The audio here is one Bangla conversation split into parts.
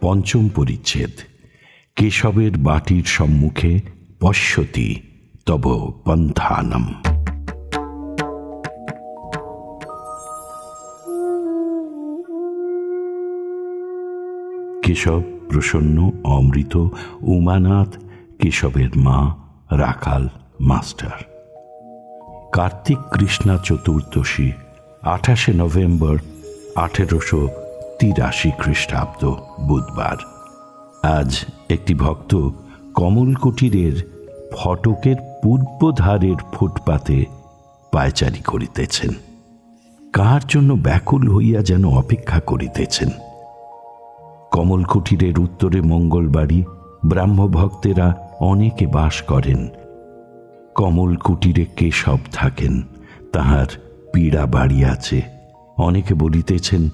পঞ্চম পরিচ্ছেদ। কেশবের বাটির সম্মুখে পশ্যতি তব পন্থানম। কেশব প্রসন্ন অমৃত উমানাথ কেশবের মা রাখাল মাস্টার। কার্তিক কৃষ্ণা চতুর্দশী, আঠাশে নভেম্বর, আঠেরোশো তিরাশি খ্রিস্টাব্দ বুধবার। আজ একটি ভক্ত কমল কুটিরের ফটকের পূর্বধারের ফুটপাতে পায়চারি করিতেছেন। কার জন্য ব্যাকুল হইয়া যেন অপেক্ষা করিতেছেন? কমল কুটিরের উত্তরে মঙ্গলবাড়ি ব্রাহ্মভক্তেরা অনেকে বাস করেন। কমল কুটিরে কেশব থাকেন, তাহার পীড়া বাড়ি আছে অনেকে বলিতেছেন,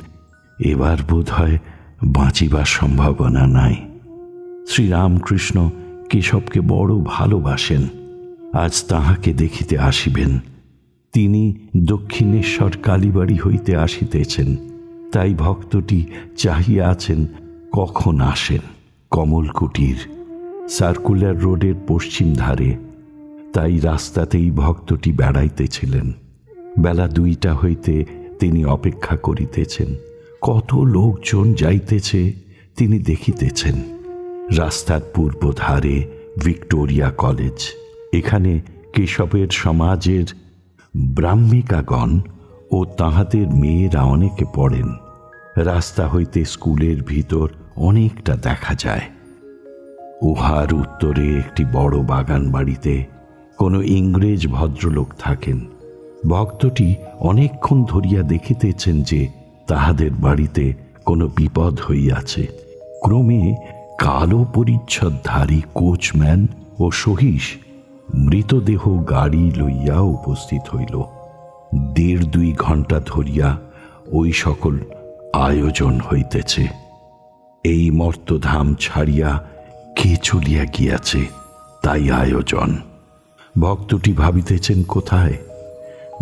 এবার বোধ হয় বাঁচিবার সম্ভাবনা নাই। শ্রীরামকৃষ্ণ কেশবকে বড় ভালোবাসেন, আজ তাহাকে দেখিতে আসিবেন। তিনি দক্ষিণেশ্বর কালীবাড়ি হইতে আসিতেছেন, তাই ভক্তটি চাহিয়া আছেন কখন আসেন? কমল কুটির, সার্কুলার রোডের পশ্চিম ধারে। তাই রাস্তাতেই ভক্তটি বেড়াইতেছিলেন। বেলা দুইটা হইতে তিনি অপেক্ষা করিতেছেন। কত লোকজন যাইতেছে, তিনি দেখিতেছেন। রাস্তার পূর্ব ধারে ভিক্টোরিয়া কলেজ। এখানে কেশবের সমাজের ব্রাহ্মিকাগণ ও তাহাদের মেয়েরা অনেকে পড়েন। রাস্তা হইতে স্কুলের ভিতর অনেকটা দেখা যায়। উহার উত্তরে একটি বড় বাগান বাড়িতে কোনো ইংরেজ ভদ্রলোক থাকেন। ভক্তটি অনেকক্ষণ ধরিয়া দেখিতেছেন যে তাহাদের বাড়িতে কোনো বিপদ হইয়াছে। ক্রমে কালো পরিচ্ছদধারী কোচম্যান ও সহিস মৃতদেহ গাড়ি লইয়া উপস্থিত হইল। দেড় দুই ঘণ্টা ধরিয়া ওই সকল আয়োজন হইতেছে। এই মর্তধাম ছাড়িয়া কে চলিয়া গিয়াছে তাই আয়োজন। ভক্তটি ভাবিতেছেন কোথায়?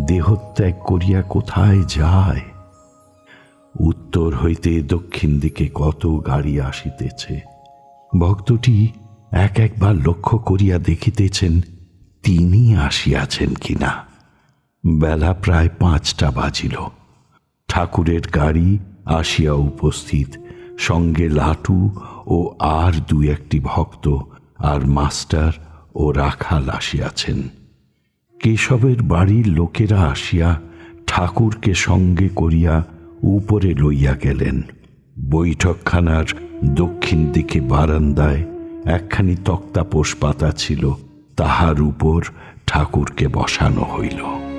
দেহত্যাগ করিয়া কোথায় যায়? উত্তর হইতে দক্ষিণ দিকে কত গাড়ি আসিতেছে? ভক্তটি এক একবার লক্ষ্য করিয়া দেখিতেছেন তিনি আসিয়াছেন কিনা। বেলা প্রায় পাঁচটা বাজিল। ঠাকুরের গাড়ি আসিয়া উপস্থিত। সঙ্গে লাটু ও আর দু একটি ভক্ত আর মাস্টার ও রাখাল আসিয়াছেন। কেশবের বাড়ির লোকেরা আসিয়া ঠাকুরকে সঙ্গে করিয়া উপরে লইয়া গেলেন। বৈঠকখানার দক্ষিণ দিকে বারান্দায় একখানি তক্তাপোষ পাতা ছিল, তাহার উপর ঠাকুরকে বসানো হইল।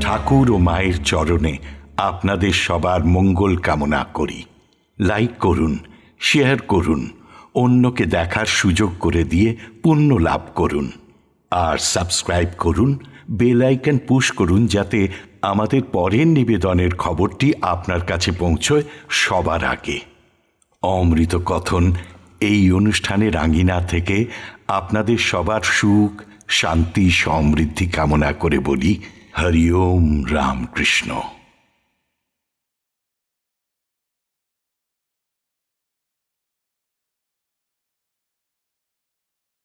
ঠাকুর ও মায়ের চরণে আপনাদের সবার মঙ্গল কামনা করি। লাইক করুন শেয়ার করুন, অন্যকে দেখার সুযোগ করে দিয়ে পুণ্য লাভ করুন। আর সাবস্ক্রাইব করুন বেল আইকন পুশ করুন যাতে আমাদের পরের নিবেদনের খবরটি আপনার কাছে পৌঁছয় সবার আগে। অমৃত কথন এই অনুষ্ঠানে রাঙ্গিনা থেকে আপনাদের সবার সুখ, শান্তি, সমৃদ্ধি কামনা করে বলি, হরিওম রামকৃষ্ণ।